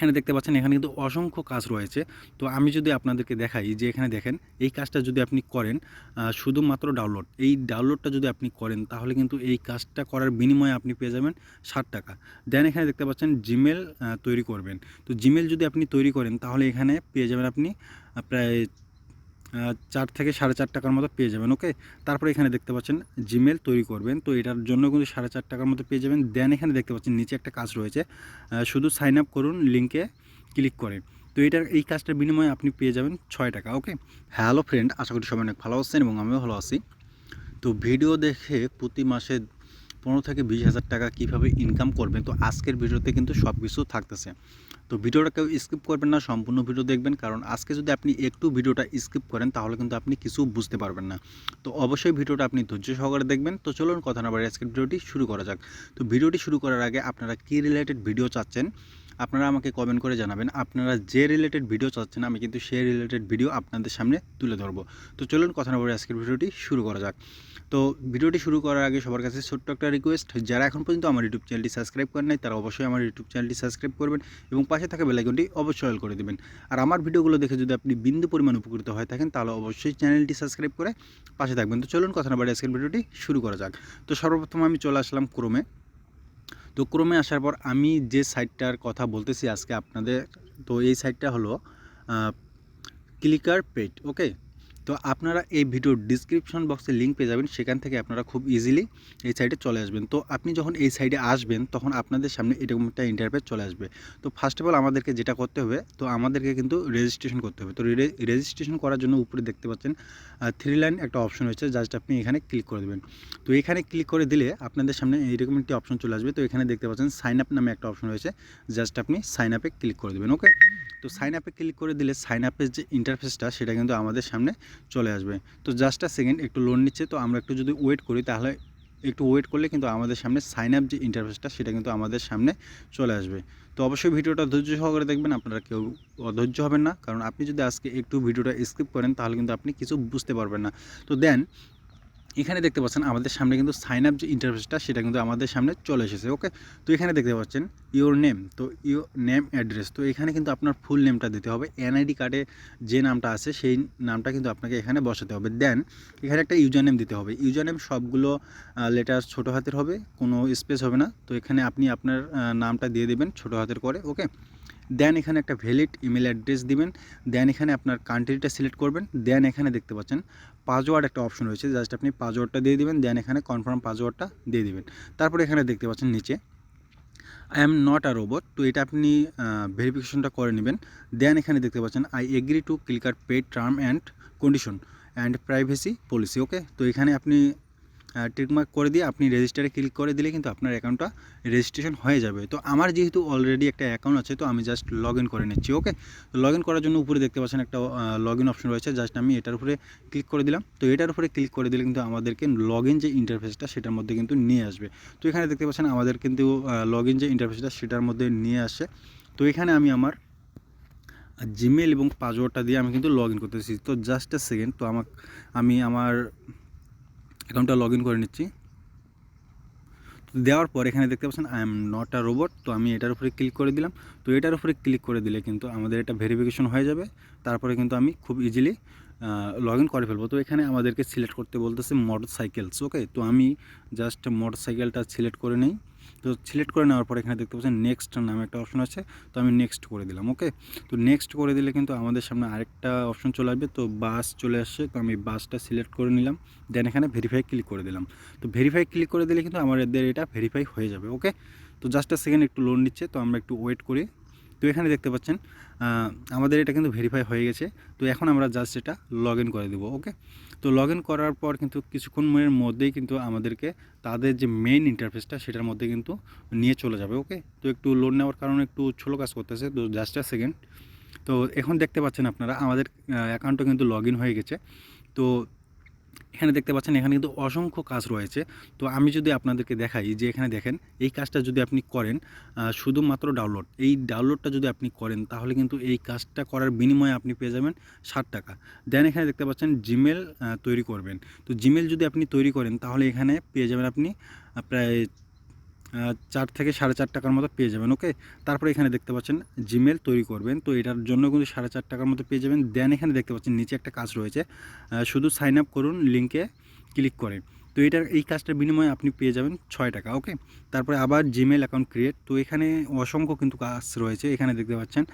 এখানে দেখতে পাচ্ছেন, এখানে কিন্তু অসংখ্য কাজ রয়েছে। তো আমি যদি আপনাদেরকে দেখাই যে এখানে দেখেন, এই কাজটা যদি আপনি করেন শুধুমাত্র ডাউনলোড এই ডাউনলোডটা যদি আপনি করেন, তাহলে কিন্তু এই কাজটা করার বিনিময়ে আপনি পেয়ে যাবেন ষাট টাকা। দেন এখানে দেখতে পাচ্ছেন জিমেল তৈরি করবেন। তো জিমেল যদি আপনি তৈরি করেন, তাহলে এখানে পেয়ে যাবেন আপনি প্রায় চার থেকে সাড়ে চার টাকার মতো পেয়ে যাবেন ওকে তারপরে এখানে দেখতে পাচ্ছেন জিমেল তৈরি করবেন। তো এটার জন্য কিন্তু সাড়ে চার টাকার মতো পেয়ে যাবেন। দেন এখানে দেখতে পাচ্ছেন নিচে একটা কাজ রয়েছে। শুধু সাইন আপ করুন লিঙ্কে ক্লিক করে তো এটার এই কাজটার বিনিময়ে আপনি পেয়ে যাবেন ছয় টাকা ওকে হ্যালো ফ্রেন্ড আশা করি সবাই অনেক ভালো আছেন এবং আমিও ভালো আছি। তো ভিডিও দেখে প্রতি মাসে পনেরো থেকে বিশ হাজার টাকা কীভাবে ইনকাম করবেন তো আজকের ভিডিওতে কিন্তু সব কিছু থাকতেছে। তো ভিডিওটা কেউ স্কিপ করবেন না, সম্পূর্ণ ভিডিও দেখবেন, কারণ আজকে যদি আপনি একটু ভিডিওটা স্কিপ করেন, তাহলে কিন্তু আপনি কিছু বুঝতে পারবেন না। তো অবশ্যই ভিডিওটা আপনি ধৈর্য সহকারে দেখবেন। তো চলুন কথা না বাড়ি আজকের ভিডিওটি শুরু করা যাক। তো ভিডিওটি শুরু করার আগে আপনারা কী রিলেটেড ভিডিও চাচ্ছেন? আপনারা আমাকে কমেন্ট করে জানাবেন। আপনারা যে রিলেটেড ভিডিও চাচ্ছেন, আমি কিন্তু সেই রিলেটেড ভিডিও আপনাদের সামনে তুলে ধরবো। তো চলুন কথা না বলে আজকের ভিডিওটি শুরু করা যাক। তো ভিডিওটি শুরু করার আগে সবার কাছে ছোট্ট একটা রিকোয়েস্ট যারা এখন পর্যন্ত আমার ইউটিউব চ্যানেলটি সাবস্ক্রাইব করেন নাই, তারা অবশ্যই আমার ইউটিউব চ্যানেলটি সাবস্ক্রাইব করবেন এবং পাশে থাকা বেলাইকনটি অবশ্যই অল করে দেবেন। আর আমার ভিডিওগুলো দেখে যদি আপনি বিন্দু পরিমাণ উপকৃত হয়ে থাকেন, তাহলে অবশ্যই চ্যানেলটি সাবস্ক্রাইব করে পাশে থাকবেন। তো চলুন কথা না বাড়ি আজকের ভিডিওটি শুরু করা যাক। তো সর্বপ্রথম আমি চলে আসলাম ক্রমে তো ক্রমে আসার পর আমি যে সাইটটার কথা বলতেছি আজকে আপনাদের, তো এই সাইটটা হলো ক্লিকার পেট ওকে তো আপনারা এই ভিডিওর ডিসক্রিপশন বক্সে লিঙ্ক পেয়ে যাবেন, সেখান থেকে আপনারা খুব ইজিলি এই সাইডে চলে আসবেন। তো আপনি যখন এই সাইডে আসবেন, তখন আপনাদের সামনে এরকম একটা ইন্টারফেস চলে আসবে। তো ফার্স্ট অফ অল আমাদেরকে যেটা করতে হবে, তো আমাদেরকে কিন্তু রেজিস্ট্রেশন করতে হবে। তো রেজিস্ট্রেশন করার জন্য উপরে দেখতে পাচ্ছেন থ্রি লাইন একটা অপশন হয়েছে জাস্ট আপনি এখানে ক্লিক করে দেবেন। তো এখানে ক্লিক করে দিলে আপনাদের সামনে এইরকম একটি অপশন চলে আসবে। তো এখানে দেখতে পাচ্ছেন সাইন আপ নামে একটা অপশন রয়েছে জাস্ট আপনি সাইন আপে ক্লিক করে দেবেন ওকে তো সাইন আপে ক্লিক করে দিলে সাইন আপের যে ইন্টারফেসটা সেটা কিন্তু আমাদের সামনে চলে আসবে। তো জাস্ট আ সেকেন্ড একটু লোন নিচ্ছে, তো আমরা একটু যদি ওয়েট করি, তাহলে একটু ওয়েট করলে কিন্তু আমাদের সামনে সাইন আপ যে ইন্টারফেসটা সেটা কিন্তু আমাদের সামনে চলে আসবে। তো অবশ্যই ভিডিওটা ধৈর্য সহকারে দেখবেন, আপনারা কেউ অধৈর্য হবেন না। কারণ আপনি যদি আজকে একটু ভিডিওটা স্কিপ করেন, তাহলে কিন্তু আপনি কিছু বুঝতে পারবেন না। তো দেন এখানে দেখতে পাচ্ছেন, আমাদের সামনে কিন্তু সাইন আপ যে ইন্টারফেসটা সেটা কিন্তু আমাদের সামনে চলে এসেছে ওকে তো এখানে দেখতে পাচ্ছেন ইওর নেম তো ইউর নেম অ্যাড্রেস তো এখানে কিন্তু আপনার ফুল নেমটা দিতে হবে এনআইডি কার্ডে যে নামটা আছে, সেই নামটা কিন্তু আপনাকে এখানে বসাতে হবে। দেন এখানে একটা ইউজার নেম দিতে হবে ইউজার নেম সবগুলো লেটার ছোটো হাতের হবে, কোনো স্পেস হবে না, তো এখানে আপনি আপনার নামটা দিয়ে দেবেন ছোটো হাতের করে ওকে দেন এখানে একটা ভ্যালিড ইমেল অ্যাড্রেস দিবেন, দেন এখানে আপনার কান্ট্রিটা সিলেক্ট করবেন, দেন এখানে দেখতে পাচ্ছেন পাসওয়ার্ড একটা অপশন রয়েছে জাস্ট আপনি পাসওয়ার্ডটা দিয়ে দিবেন, দেন এখানে কনফার্ম পাসওয়ার্ডটা দিয়ে দিবেন। তারপরে এখানে দেখতে পাচ্ছেন নিচে I am not a robot তো এটা আপনি ভেরিফিকেশনটা করে নেবেন, দেন এখানে দেখতে পাচ্ছেন I agree to clicker paid term and condition and privacy policy okay তো এখানে আপনি টিকমার্ক করে দিয়ে আপনি রেজিস্টারে ক্লিক করে দিলে কিন্তু আপনার অ্যাকাউন্টটা রেজিস্ট্রেশন হয়ে যাবে। তো আমার যেহেতু অলরেডি একটা অ্যাকাউন্ট আছে, তো আমি জাস্ট লগ ইন করে নিচ্ছি ওকে তো লগ ইন করার জন্য উপরে দেখতে পাচ্ছেন একটা লগ ইন অপশন রয়েছে জাস্ট আমি এটার উপরে ক্লিক করে দিলাম। তো এটার উপরে ক্লিক করে দিলে কিন্তু আমাদেরকে লগ ইন যে ইন্টারফেসটা সেটার মধ্যে কিন্তু নিয়ে আসবে। তো এখানে দেখতে পাচ্ছেন আমাদের কিন্তু লগ ইন যে ইন্টারফেসটা সেটার মধ্যে নিয়ে আসে। তো এখানে আমি আমার জিমেল এবং পাসওয়ার্ডটা দিয়ে আমি কিন্তু লগ ইন করতেছি। তো জাস্ট এ সেকেন্ড তো আমাকে আমি আমার অ্যাকাউন্টটা লগ ইন করে নিচ্ছি। তো দেওয়ার পর এখানে দেখতে পাচ্ছেন I am not a robot তো আমি এটার উপরে ক্লিক করে দিলাম। তো এটার উপরে ক্লিক করে দিলে কিন্তু আমাদের এটা ভেরিফিকেশন হয়ে যাবে। তারপরে কিন্তু আমি খুব ইজিলি লগ ইন করে ফেলব। তো এখানে আমাদেরকে সিলেক্ট করতে বলতেছে মোটর সাইকেলস ওকে তো আমি জাস্ট মোটর সাইকেলটা সিলেক্ট করে নিই। তো সিলেক্ট করে নেওয়ার পর এখানে দেখতে পাচ্ছেন নেক্সট নামে একটা অপশন আছে, তো আমি নেক্সট করে দিলাম ওকে তো নেক্সট করে দিলে কিন্তু আমাদের সামনে আরেকটা অপশন চলে আসবে, তো বাস চলে আসছে, তো আমি বাসটা সিলেক্ট করে নিলাম দেন এখানে ভেরিফাই ক্লিক করে দিলাম। তো ভেরিফাই ক্লিক করে দিলে কিন্তু আমাদের এটা ভেরিফাই হয়ে যাবে ওকে তো জাস্ট সেকেন্ড একটু লোন নিচ্ছে, তো আমরা একটু ওয়েট করি। তো এখানে দেখতে পাচ্ছেন আমাদের এটা কিন্তু ভেরিফাই হয়ে গেছে, তো এখন আমরা জাস্ট এটা লগ ইন করে দেবো ওকে তো লগ ইন করার পর কিন্তু কিছুক্ষণের মধ্যেই কিন্তু আমাদেরকে তাদের যে মেইন ইন্টারফেসটা সেটার মধ্যে কিন্তু নিয়ে চলে যাবে ওকে তো একটু লোন নেওয়ার কারণে একটু ছোলো কাজ করতেছে, তো জাস্ট আ সেকেন্ড তো এখন দেখতে পাচ্ছেন আপনারা, আমাদের অ্যাকাউন্টও কিন্তু লগ ইন হয়ে গেছে। তো এখানে দেখতে পাচ্ছেন, এখানে কিন্তু অসংখ্য কাজ রয়েছে। তো আমি যদি আপনাদেরকে দেখাই যে এখানে দেখেন, এই কাজটা যদি আপনি করেন শুধুমাত্র ডাউনলোড এই ডাউনলোডটা যদি আপনি করেন, তাহলে কিন্তু এই কাজটা করার বিনিময়ে আপনি পেয়ে যাবেন ষাট টাকা। দেন এখানে দেখতে পাচ্ছেন জিমেল তৈরি করবেন। তো জিমেল যদি আপনি তৈরি করেন, তাহলে এখানে পেয়ে যাবেন আপনি প্রায় চার থেকে সাড়ে চার টাকার মতো পেয়ে যাবেন ওকে তারপরে এখানে দেখতে পাচ্ছেন জিমেল তৈরি করবেন। তো এটার জন্য কিন্তু সাড়ে চার টাকার মতো পেয়ে যাবেন। দেন এখানে দেখতে পাচ্ছেন নিচে একটা কাজ রয়েছে। শুধু সাইন আপ করুন লিঙ্কে ক্লিক করে তো এটার এই কাজটার বিনিময়ে আপনি পেয়ে যাবেন ছয় টাকা ওকে তারপরে আবার জিমেল অ্যাকাউন্ট ক্রিয়েট তো এখানে অসংখ্য কিন্তু কাজ রয়েছে। এখানে দেখতে পাচ্ছেন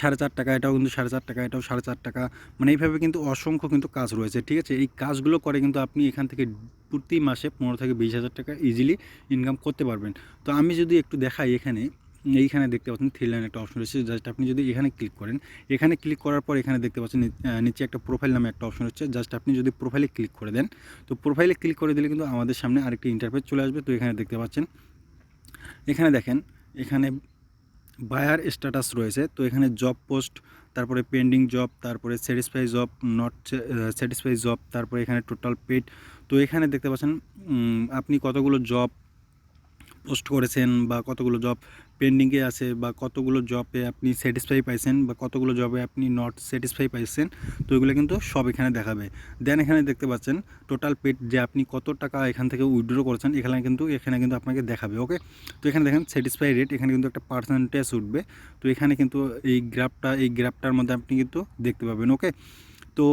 সাড়ে চার টাকা, এটাও কিন্তু সাড়ে চার টাকা, এটাও সাড়ে চার টাকা। মানে এইভাবে কিন্তু অসংখ্য কিন্তু কাজ রয়েছে, ঠিক আছে? এই কাজগুলো করে কিন্তু আপনি এখান থেকে প্রতি মাসে পনেরো থেকে বিশ হাজার টাকা ইজিলি ইনকাম করতে পারবেন। তো আমি যদি একটু দেখাই এখানে, এইখানে দেখতে পাচ্ছেন থ্রি লাইন একটা অপশন রয়েছে। জাস্ট আপনি যদি এখানে ক্লিক করেন, এখানে ক্লিক করার পর এখানে দেখতে পাচ্ছেন নিচে একটা প্রোফাইল নামে একটা অপশন হচ্ছে জাস্ট আপনি যদি প্রোফাইলে ক্লিক করে দেন, তো প্রোফাইলে ক্লিক করে দিলে কিন্তু আমাদের সামনে আরেকটি ইন্টারফেস চলে আসবে। তো এখানে দেখতে পাচ্ছেন, এখানে দেখেন, এখানে বায়ার স্ট্যাটাস রয়েছে, তো এখানে জব পোস্ট তারপরে পেন্ডিং জব তারপরে satisfy job not satisfy job তারপরে এখানে টোটাল পেড তো এখানে দেখতে পাচ্ছেন আপনি কতগুলো জব পোস্ট করেছেন বা কতগুলো জব পেন্ডিংয়ে আছে বা কতগুলো জবে আপনি স্যাটিসফাই পাইছেন বা কতগুলো জবে আপনি নট স্যাটিসফাই পাইছেন, তো এগুলো কিন্তু সব এখানে দেখাবে। দেন এখানে দেখতে পাচ্ছেন টোটাল পেড যে আপনি কত টাকা এখান থেকে উইথড্র করেছেন, এখানে কিন্তু এখানে কিন্তু আপনাকে দেখাবে ওকে তো এখানে দেখেন স্যাটিসফাই রেট এখানে কিন্তু একটা পার্সেন্টেজ উঠবে। তো এখানে কিন্তু এই গ্রাফটা এই গ্রাফটার মধ্যে আপনি কিন্তু দেখতে পাবেন ওকে তো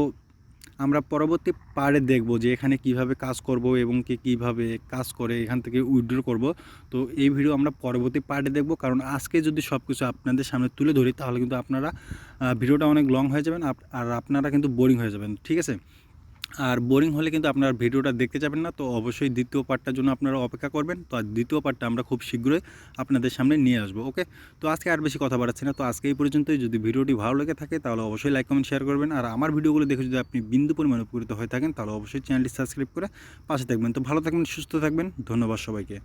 আমরা পরবর্তী পারে দেখব যে এখানে কীভাবে কাজ করব এবং কে কীভাবে কাজ করে, এখান থেকে উইড্রো করব। তো এই ভিডিও আমরা পরবর্তী পার্টে দেখব। কারণ আজকে যদি সব কিছু আপনাদের সামনে তুলে ধরি, তাহলে কিন্তু আপনারা ভিডিওটা অনেক লং হয়ে যাবেন আর আপনারা কিন্তু বোরিং হয়ে যাবেন, ঠিক আছে? আর বোরিং হলে কিন্তু আপনার ভিডিওটা দেখতে যাবেন না, তো অবশ্যই দ্বিতীয় পার্টটার জন্য আপনারা অপেক্ষা করবেন। তো আর দ্বিতীয় পার্টটা আমরা খুব শীঘ্রই আপনাদের সামনে নিয়ে আসব, ওকে? তো আজকে আর বেশি কথা বাড়াচ্ছি না, তো আজকে এই পর্যন্তই। যদি ভিডিওটি ভালো লেগে থাকে তাহলে অবশ্যই লাইক, কমেন্ট, শেয়ার করবেন। আর আমার ভিডিওগুলো দেখে যদি আপনি বিন্দু পরিমাণ উপকৃত হয়ে থাকেন তাহলে অবশ্যই চ্যানেলটি সাবস্ক্রাইব করে পাশে থাকবেন। তো ভালো থাকবেন, সুস্থ থাকবেন। ধন্যবাদ সবাইকে।